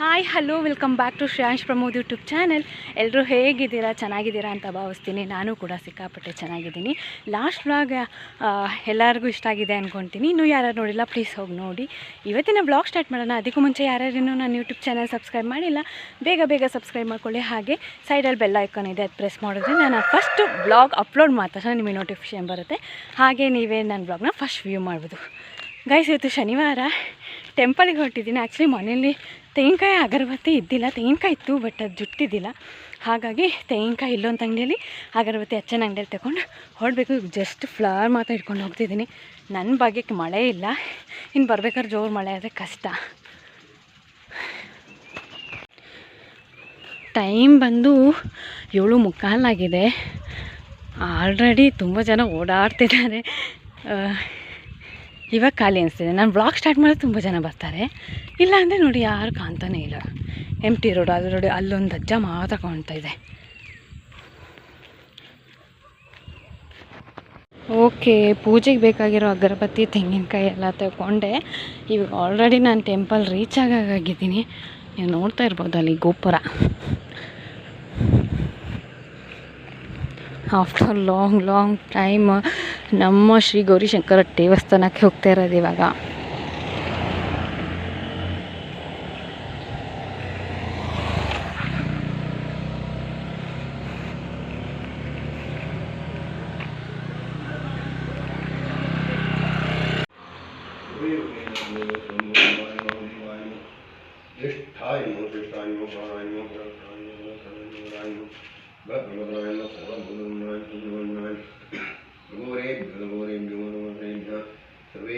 Hi hello welcome back to Shreyansh Pramod YouTube channel ಎಲ್ಲರೂ ಹೇಗಿದ್ದೀರಾ? ಚೆನ್ನಾಗಿದ್ದೀರಾ ಅಂತ ಭಾವಿಸ್ತೀನಿ. ನಾನು ಕೂಡ ಸಿಕ್ಕಾಪಟ್ಟೆ ಚೆನ್ನಾಗಿದ್ದೀನಿ. ಲಾಸ್ಟ್ ಬ್ಲಾಗ್ ಎಲ್ಲರಿಗೂ ಇಷ್ಟ ಆಗಿದೆ ಅಂದ್ಕೊತೀನಿ ಇನ್ನೂ ಯಾರು ನೋಡಿಲ್ಲ ಪ್ಲೀಸ್ ಹೋಗಿ ನೋಡಿ. ಇವತ್ತಿನ ಬ್ಲಾಗ್ ಸ್ಟಾರ್ಟ್ ಮಾಡೋಣ. ಅದಕ್ಕೂ ಮುಂಚೆ ಯಾರ್ಯಾರಿನೂ ನಾನು ಯೂಟ್ಯೂಬ್ ಚಾನಲ್ ಸಬ್ಸ್ಕ್ರೈಬ್ ಮಾಡಿಲ್ಲ, ಬೇಗ ಬೇಗ ಸಬ್ಸ್ಕ್ರೈಬ್ ಮಾಡ್ಕೊಳ್ಳಿ. ಹಾಗೆ ಸೈಡಲ್ಲಿ ಬೆಲ್ಲ ಐಕಾನ್ ಇದೆ, ಅದು ಪ್ರೆಸ್ ಮಾಡಿದ್ರೆ ನಾನು ಫಸ್ಟ್ ಬ್ಲಾಗ್ ಅಪ್ಲೋಡ್ ಮಾಡಿದ ತಕ್ಷಣ ನಿಮಗೆ ನೋಟಿಫಿಕೇಷನ್ ಬರುತ್ತೆ. ಹಾಗೆ ನೀವೇ ನನ್ನ ಬ್ಲಾಗ್ನ ಫಸ್ಟ್ ವ್ಯೂ ಮಾಡ್ಬೋದು. ಗೈಸ್ ಇವತ್ತು ಶನಿವಾರ. ಟೆಂಪಲಿಗೆ ಹೊರಟಿದ್ದೀನಿ. ಆ್ಯಕ್ಚುಲಿ ಮನೇಲಿ ತೆಂಗಿನಕಾಯಿ ಅಗರಬತ್ತಿ ಇದ್ದಿಲ್ಲ, ತೆಂಗಿನಕಾಯಿ ಇತ್ತು ಬಟ್ ಅದು ಜುಟ್ಟಿದ್ದಿಲ್ಲ. ಹಾಗಾಗಿ ತೆಂಗಿನಕಾಯಿ ಇಲ್ಲೊಂದು ಅಂಗಡಿಯಲ್ಲಿ ಅಗರಬತ್ತಿ ಅಚ್ಚನ ಅಂಗಡಿಯಲ್ಲಿ ತಗೊಂಡು ಹೊರಡಬೇಕು ಜಸ್ಟ್ ಫ್ಲವರ್ ಮಾತ್ರ ಇಟ್ಕೊಂಡು ಹೋಗ್ತಿದ್ದೀನಿ. ನನ್ನ ಭಾಗ್ಯಕ್ಕೆ ಮಳೆ ಇಲ್ಲ. ಇನ್ನು ಬರ್ಬೇಕಾದ್ರೆ ಜೋರು ಮಳೆ ಆದರೆ ಕಷ್ಟ. ಟೈಮ್ ಬಂದು ಏಳು ಮುಕ್ಕಾಲಾಗಿದೆ ಆಲ್ರೆಡಿ ತುಂಬ ಜನ ಓಡಾಡ್ತಿದ್ದಾರೆ. ಇವಾಗ ಖಾಲಿ ಅನಿಸ್ತಿದೆ. ನಾನು ಬ್ಲಾಗ್ ಸ್ಟಾರ್ಟ್ ಮಾಡಿದ್ರೆ ತುಂಬ ಜನ ಬರ್ತಾರೆ. ಇಲ್ಲ ಅಂದರೆ ನೋಡಿ ಯಾರು ಕಾಣ್ತಾನೆ ಇಲ್ಲ. ಎಂ ಟಿ ರೋಡ್ ಅದು ನೋಡಿ ಅಲ್ಲೊಂದು ಅಜ್ಜ ಮಾತ್ರ ಕಾಣ್ತಾ ಇದೆ. ಓಕೆ ಪೂಜೆಗೆ ಬೇಕಾಗಿರೋ ಅಗರಬತ್ತಿ, ತೆಂಗಿನಕಾಯಿ ಎಲ್ಲ ತಗೊಂಡೆ. ಇವಾಗ ಆಲ್ರೆಡಿ ನಾನು ಟೆಂಪಲ್ ರೀಚ್ ಆಗಾಗಿದ್ದೀನಿ ನೀವು ನೋಡ್ತಾ ಇರ್ಬೋದು ಅಲ್ಲಿ ಗೋಪುರ. ಆಫ್ಟರ್ ಲಾಂಗ್ ಲಾಂಗ್ ಟೈಮ್ ನಮ್ಮ ಶ್ರೀ ಗೌರಿಶಂಕರ ದೇವಸ್ಥಾನಕ್ಕೆ ಹೋಗ್ತಾ ಇರೋದು ಇವಾಗ.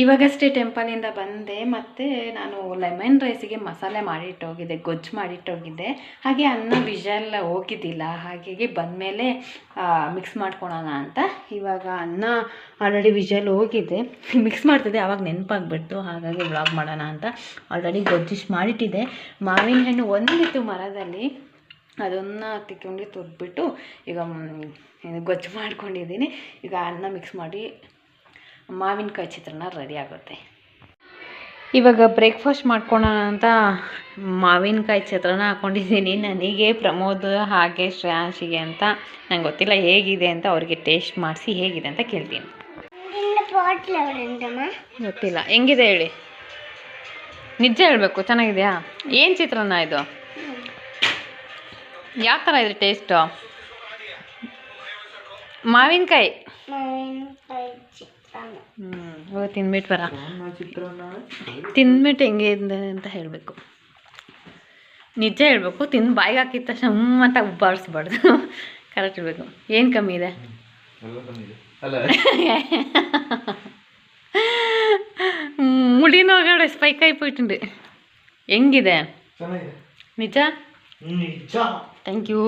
ಇವಾಗಷ್ಟೇ ಟೆಂಪಲಿಂದ ಬಂದೆ, ಮತ್ತು ನಾನು ಲೆಮನ್ ರೈಸಿಗೆ ಮಸಾಲೆ ಮಾಡಿಟ್ಟೋಗಿದ್ದೆ, ಗೊಜ್ಜು ಮಾಡಿಟ್ಟೋಗಿದ್ದೆ. ಹಾಗೆ ಅನ್ನ ವಿಜಲ್ ಹೋಗಿದ್ದಿಲ್ಲ, ಹಾಗಾಗಿ ಬಂದಮೇಲೆ ಮಿಕ್ಸ್ ಮಾಡ್ಕೊಳೋಣ ಅಂತ ಇವಾಗ ಅನ್ನ ಆಲ್ರೆಡಿ ವಿಜಲ್ ಹೋಗಿದೆ ಮಿಕ್ಸ್ ಮಾಡ್ತಿದ್ದೆ ಆವಾಗ ನೆನಪಾಗ್ಬಿಡ್ತು, ಹಾಗಾಗಿ ವ್ಲಾಗ್ ಮಾಡೋಣ ಅಂತ ಆಲ್ರೆಡಿ ಗೊಜ್ಜಿಶ್ ಮಾಡಿಟ್ಟಿದ್ದೆ. ಮಾವಿನ ಹಣ್ಣು ಒಂದಿತ್ತು ಮರದಲ್ಲಿ, ಅದನ್ನು ತಿಕ್ಕೊಂಡು ತುರ್ದ್ಬಿಟ್ಟು, ಈಗ ಗೊಜ್ಜು ಮಾಡ್ಕೊಂಡಿದ್ದೀನಿ. ಈಗ ಅನ್ನ ಮಿಕ್ಸ್ ಮಾಡಿ ಮಾವಿನಕಾಯಿ ಚಿತ್ರಾನ್ನ ರೆಡಿ ಆಗುತ್ತೆ. ಇವಾಗ ಬ್ರೇಕ್ಫಾಸ್ಟ್ ಮಾಡ್ಕೊಳೋಣ ಅಂತ ಮಾವಿನಕಾಯಿ ಚಿತ್ರಾನ್ನ ಹಾಕ್ಕೊಂಡಿದ್ದೀನಿ ನನಗೆ ಪ್ರಮೋದ್ ಹಾಗೆ ಶ್ರೇಯಾಂಶಿಗೆ ಅಂತ ನಂಗೆ ಗೊತ್ತಿಲ್ಲ ಹೇಗಿದೆ ಅಂತ ಅವ್ರಿಗೆ ಟೇಸ್ಟ್ ಮಾಡಿಸಿ ಹೇಗಿದೆ ಅಂತ ಕೇಳ್ತೀನಿ. ಗೊತ್ತಿಲ್ಲ. ಹೆಂಗಿದೆ ಹೇಳಿ? ನಿಜ ಹೇಳಬೇಕು ಚೆನ್ನಾಗಿದೆಯಾ? ಏನು ಚಿತ್ರಾನ್ನ ಇದು? ಯಾವ ಥರ ಇದೆ ಟೇಸ್ಟು ಮಾವಿನಕಾಯಿ. ಹ್ಞೂ ತಿಂದ್ಬಿಟ್ಟು ಬರ. ತಿಂದ್ಬಿಟ್ಟು ಹೆಂಗೆ ಇದೆ ಅಂತ ಹೇಳಬೇಕು. ನಿಜ ಹೇಳಬೇಕು ತಿಂದು ಬಾಯಿಗೆ ಹಾಕಿದ ತಕ್ಷಣ ಹ್ಞೂ ಅಂತ ಕರೆಕ್ಟ್ ಇರಬೇಕು ಏನು ಕಮ್ಮಿ ಇದೆ? ಮುಡಿನೊಳಗಡೆ ಸ್ಪೈಕ್ ಆಗಿಬಿಟ್ಟು ಹೆಂಗಿದೆ? ನಿಜ? ಥ್ಯಾಂಕ್ ಯು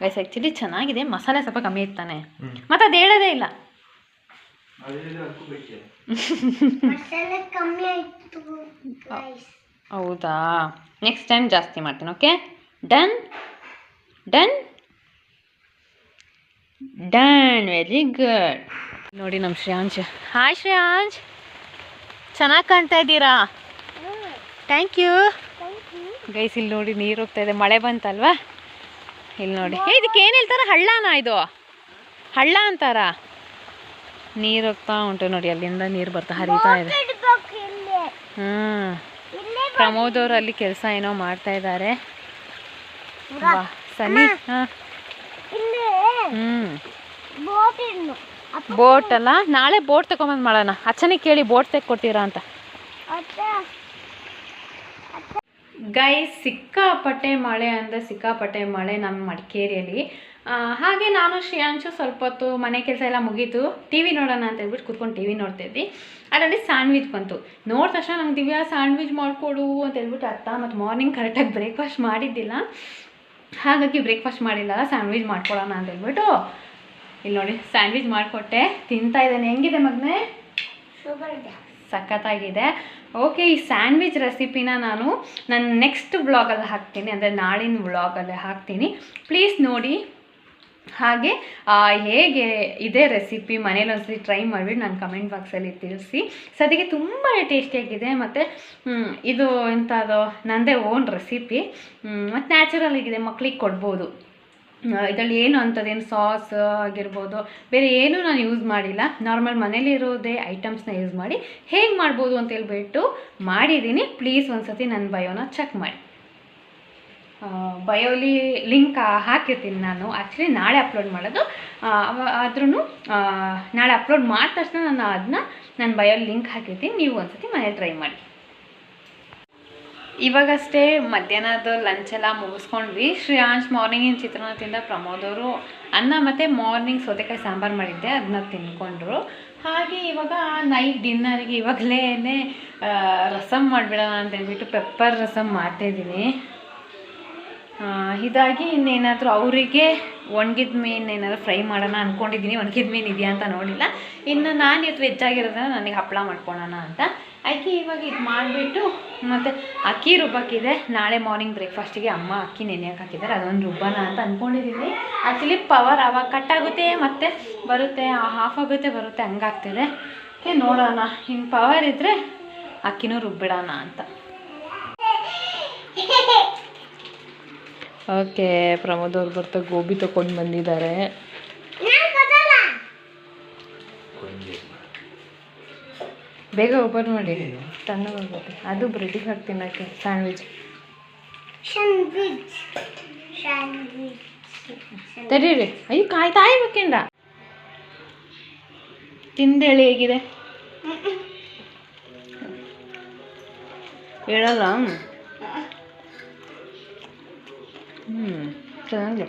ಗೈಸ್ ಆ್ಯಕ್ಚುಲಿ ಚೆನ್ನಾಗಿದೆ. ಮಸಾಲೆ ಸ್ವಲ್ಪ ಕಮ್ಮಿ ಇರ್ತಾನೆ ಮತ್ತು ಅದು ಹೇಳೋದೇ ಇಲ್ಲ. ಹೌದಾ? ನೆಕ್ಸ್ಟ್ ಟೈಮ್ ಜಾಸ್ತಿ ಮಾಡ್ತೀನಿ okay done done done very good ನೋಡಿ ನಮ್ಮ ಶ್ರೇಯಾಂಶ್. ಹಾಯ್ ಶ್ರೇಯಾಂಶ್. ಚೆನ್ನಾಗಿ ಕಾಣ್ತಾ ಇದ್ದೀರಾ? ಥ್ಯಾಂಕ್ ಯು ಗೈಸ್ ಇಲ್ಲಿ ನೋಡಿ ನೀರು ಹೋಗ್ತಾ ಇದೆ ಮಳೆ ಬಂತಲ್ವಾ? ಇಲ್ಲಿ ನೋಡಿ. ಇದಕ್ಕೆ ಏನು ಹೇಳ್ತಾರ? ಹಳ್ಳನಾ ಇದು? ಹಳ್ಳ ಅಂತಾರ? ನೀರು ಹೋಗ್ತಾ ಉಂಟು ನೋಡಿ ಅಲ್ಲಿಂದ ನೀರು ಬರ್ತಾ ಹರಿತಾ ಇದೆ. ಹ್ಞೂ ಪ್ರಮೋದ್ ಅವರು ಅಲ್ಲಿ ಕೆಲಸ ಏನೋ ಮಾಡ್ತಾ ಇದ್ದಾರೆ ಸನಿ ಹಾಂ. ಹ್ಞೂ ಬೋಟ್ ಅಲ್ಲ? ನಾಳೆ ಬೋಟ್ ತಗೊಂಬಂದ್ ಮಾಡೋಣ. ಅಚ್ಚನೆ ಕೇಳಿ ಬೋಟ್ ತೆಕ್ಕೊಡ್ತೀರಾ ಅಂತ. ಗೈ ಸಿಕ್ಕಾಪಟ್ಟೆ ಮಳೆ ಅಂದರೆ ಸಿಕ್ಕಾಪಟ್ಟೆ ಮಳೆ ನಮ್ಮ ಮಡಿಕೇರಿಯಲ್ಲಿ. ಹಾಗೆ ನಾನು ಶ್ರೇಯಾಂಶು ಸ್ವಲ್ಪ ಹೊತ್ತು ಮನೆ ಕೆಲಸ ಎಲ್ಲ ಮುಗೀತು. ಟಿ ವಿ ನೋಡೋಣ ಅಂತ ಹೇಳ್ಬಿಟ್ಟು ಕೂತ್ಕೊಂಡು ಟಿ ವಿ ನೋಡ್ತಿದ್ವಿ ಅದರಲ್ಲಿ ಸ್ಯಾಂಡ್ವಿಚ್ ಬಂತು. ನೋಡಿದ ತಕ್ಷಣ ನಂಗೆ ದಿವ್ಯಾ ಸ್ಯಾಂಡ್ವಿಚ್ ಮಾಡಿಕೊಡು ಅಂತ ಹೇಳ್ಬಿಟ್ಟು ಅರ್ಥ ಮತ್ತು ಮಾರ್ನಿಂಗ್ ಕರೆಕ್ಟಾಗಿ ಬ್ರೇಕ್ಫಾಸ್ಟ್ ಮಾಡಿದ್ದಿಲ್ಲ. ಹಾಗಾಗಿ ಬ್ರೇಕ್ಫಾಸ್ಟ್ ಮಾಡಿಲ್ಲ. ಸ್ಯಾಂಡ್ವಿಚ್ ಮಾಡ್ಕೊಡೋಣ ಅಂತ ಹೇಳ್ಬಿಟ್ಟು ಇಲ್ಲಿ ನೋಡಿ ಸ್ಯಾಂಡ್ವಿಚ್ ಮಾಡಿಕೊಟ್ಟೆ. ತಿಂತಾ ಇದ್ದಾನೆ. ಹೆಂಗಿದೆ ಮಗನೇ? ಸಖತ್ತಾಗಿದೆ. ಓಕೆ ಈ ಸ್ಯಾಂಡ್ವಿಚ್ ರೆಸಿಪಿನ ನಾನು ನನ್ನ ನೆಕ್ಸ್ಟ್ ವ್ಲಾಗಲ್ಲಿ ಹಾಕ್ತೀನಿ. ಅಂದರೆ ನಾಳಿನ ವ್ಲಾಗಲ್ಲಿ ಹಾಕ್ತೀನಿ. ಪ್ಲೀಸ್ ನೋಡಿ. ಹಾಗೆ ಹೇಗೆ ಇದೇ ರೆಸಿಪಿ ಮನೇಲಿ ಒಂದ್ಸಲಿ ಟ್ರೈ ಮಾಡಿಬಿಟ್ಟು ನಾನು ಕಮೆಂಟ್ ಬಾಕ್ಸಲ್ಲಿ ತಿಳಿಸಿ. ಸದ್ಯಕ್ಕೆ ತುಂಬಾ ಟೇಸ್ಟಿಯಾಗಿದೆ ಮತ್ತು ಇದು ಎಂಥದ್ದು ನನ್ನದೇ ಓನ್ ರೆಸಿಪಿ ಮತ್ತು ನ್ಯಾಚುರಲ್ ಆಗಿದೆ, ಮಕ್ಳಿಗೆ ಕೊಡ್ಬೋದು. ಇದರಲ್ಲಿ ಏನು ಅಂಥದ್ದೇನು ಸಾಸ್ ಆಗಿರ್ಬೋದು, ಬೇರೆ ಏನೂ ನಾನು ಯೂಸ್ ಮಾಡಿಲ್ಲ. ನಾರ್ಮಲ್ ಮನೇಲಿರೋದೇ ಐಟಮ್ಸ್ನ ಯೂಸ್ ಮಾಡಿ, ಹೇಗೆ ಮಾಡ್ಬೋದು ಅಂತ ಹೇಳ್ಬಿಟ್ಟು ಮಾಡಿದ್ದೀನಿ. ಪ್ಲೀಸ್ ಒಂದ್ಸತಿ ನನ್ನ ಬಯೋನ ಚೆಕ್ ಮಾಡಿ. ಬಯೋಲಿ ಲಿಂಕ್ ಹಾಕಿರ್ತೀನಿ ನಾನು. ಆ್ಯಕ್ಚುಲಿ ನಾಳೆ ಅಪ್ಲೋಡ್ ಮಾಡೋದು. ಆದ್ರೂ ನಾಳೆ ಅಪ್ಲೋಡ್ ಮಾಡಿದ ತಕ್ಷಣ ನಾನು ಅದನ್ನ ನಾನು ಬಯೋಲಿ ಲಿಂಕ್ ಹಾಕಿರ್ತೀನಿ. ನೀವು ಒಂದ್ಸತಿ ಮನೇಲಿ ಟ್ರೈ ಮಾಡಿ. ಇವಾಗಷ್ಟೇ ಲಂಚ್ ಎಲ್ಲ ಮುಗಿಸ್ಕೊಂಡ್ವಿ. ಶ್ರೇಯಾಂಶ್ ಮಾರ್ನಿಂಗಿನ ಚಿತ್ರಾನ್ನ ತಿಂದ ಪ್ರಮೋದ್ ಅವರು ಅನ್ನ ಮತ್ತು ಮಾರ್ನಿಂಗ್ ಸೌತೆಕಾಯಿ ಸಾಂಬಾರು ಮಾಡಿದ್ದೆ. ಅದನ್ನ ತಿನ್ಕೊಂಡ್ರು. ಹಾಗೆ ಇವಾಗ ನೈಟ್ ಡಿನ್ನರಿಗೆ ಇವಾಗಲೇ ರಸಮ್ ಮಾಡಿಬಿಡೋಣ ಅಂತ ಹೇಳ್ಬಿಟ್ಟು ಪೆಪ್ಪರ್ ರಸಮ್ ಮಾಡ್ತಾಯಿದ್ದೀನಿ ಇದಾಗಿ ಇನ್ನೇನಾದರೂ ಅವರಿಗೆ ಒಣಗಿದ ಮೀನು ಏನಾದರೂ ಫ್ರೈ ಮಾಡೋಣ ಅಂದ್ಕೊಂಡಿದ್ದೀನಿ ಒಣಗಿದ ಮೀನು ಇದೆಯಾ ಅಂತ ನೋಡಿಲ್ಲ ಇನ್ನು ನಾನು ಇವತ್ತು ವೆಜ್ ಆಗಿರೋದ್ರಿಂದ ನನಗೆ ಹಪ್ಪಳ ಮಾಡ್ಕೊಳೋಣ ಅಂತ. ಅದಕ್ಕೆ ಇವಾಗ ಇದು ಮಾಡಿಬಿಟ್ಟು ಮತ್ತು ಅಕ್ಕಿ ರುಬ್ಬಕ್ಕಿದೆ ನಾಳೆ ಮಾರ್ನಿಂಗ್ ಬ್ರೇಕ್ಫಾಸ್ಟಿಗೆ ಅಮ್ಮ ಅಕ್ಕಿ ನೆನೆಯಕ್ಕೆ ಹಾಕಿದ್ದಾರೆ. ಅದೊಂದು ರುಬ್ಬನ ಅಂತ ಅಂದ್ಕೊಂಡಿದ್ದೀನಿ ಆ್ಯಕ್ಚುಲಿ ಪವರ್ ಅವಾಗ ಕಟ್ ಆಗುತ್ತೆ ಮತ್ತೆ ಬರುತ್ತೆ ಹಾಫ್ ಆಗುತ್ತೆ, ಬರುತ್ತೆ, ಹಂಗಾಗ್ತಿದೆ. ನೋಡೋಣ. ಹಿಂಗೆ ಪವರ್ ಇದ್ದರೆ ಅಕ್ಕಿನೂ ರುಬ್ಬಿಡೋಣ ಅಂತ. ಓಕೆ ಪ್ರಮೋದ್ ಅವ್ರು ಬರ್ತಾ ಗೋಬಿ ತಗೊಂಡು ಬಂದಿದ್ದಾರೆ. ಬೇಗ ಓಪನ್ ಮಾಡಿ. ತಣ್ಣಗಾಗುತ್ತೆ ಅದು ಬ್ರೆಡ್ಡಿಗೆ ಹಾಕಿ ತಿನ್ನೋಕ್ಕೆ. ಸ್ಯಾಂಡ್ವಿಚ್ ರೀ ಅಯ್ಯೋ ಕಾಯಿ ತಾಯ್ಬೇಕಿಂದ ತಿಂದೇಳಿ ಹೇಗಿದೆ? ಹೇಳಲ್ಲ. ಹ್ಞೂ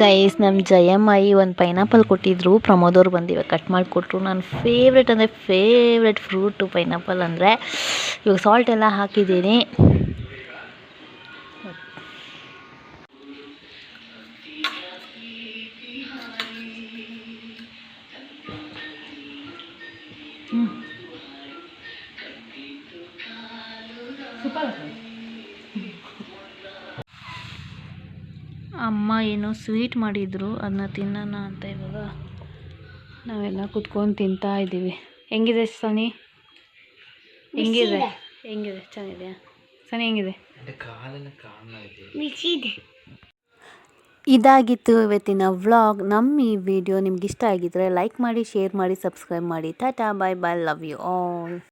ಗೈಸ್ ನಮ್ಮ ಜಯಮ್ಮಾಯಿ ಒಂದು ಪೈನಾಪಲ್ ಕೊಟ್ಟಿದ್ರು. ಪ್ರಮೋದ್ ಅವ್ರು ಬಂದಿವೆ ಕಟ್ ಮಾಡಿಕೊಟ್ರು. ನನ್ನ ಫೇವ್ರೆಟ್ ಅಂದರೆ ಫೇವ್ರೆಟ್ ಫ್ರೂಟು ಪೈನಾಪಲ್ ಅಂದರೆ ಇವಾಗ ಸಾಲ್ಟ್ ಎಲ್ಲ ಹಾಕಿದ್ದೀನಿ. ಸೂಪರ್ ಅಮ್ಮ ಏನೋ ಸ್ವೀಟ್ ಮಾಡಿದ್ರು ಅದನ್ನ ತಿನ್ನೋಣ ಅಂತ ಇವಾಗ ನಾವೆಲ್ಲ ಕುತ್ಕೊಂಡು ತಿಂತಾ ಇದ್ದೀವಿ. ಹೆಂಗಿದೆ ಸನಿ? ಹೆಂಗಿದೆ? ಹೆಂಗಿದೆ? ಚೆನ್ನಾಗಿದೆಯಾ? ಸನಿ ಹೆಂಗಿದೆ? ಇದಾಗಿತ್ತು ಇವತ್ತಿನ ವ್ಲಾಗ್. ನಮ್ಮ ಈ ವಿಡಿಯೋ ನಿಮ್ಗೆ ಇಷ್ಟ ಆಗಿದ್ರೆ ಲೈಕ್ ಮಾಡಿ ಶೇರ್ ಮಾಡಿ ಸಬ್ಸ್ಕ್ರೈಬ್ ಮಾಡಿ. Tata bye bye love you all.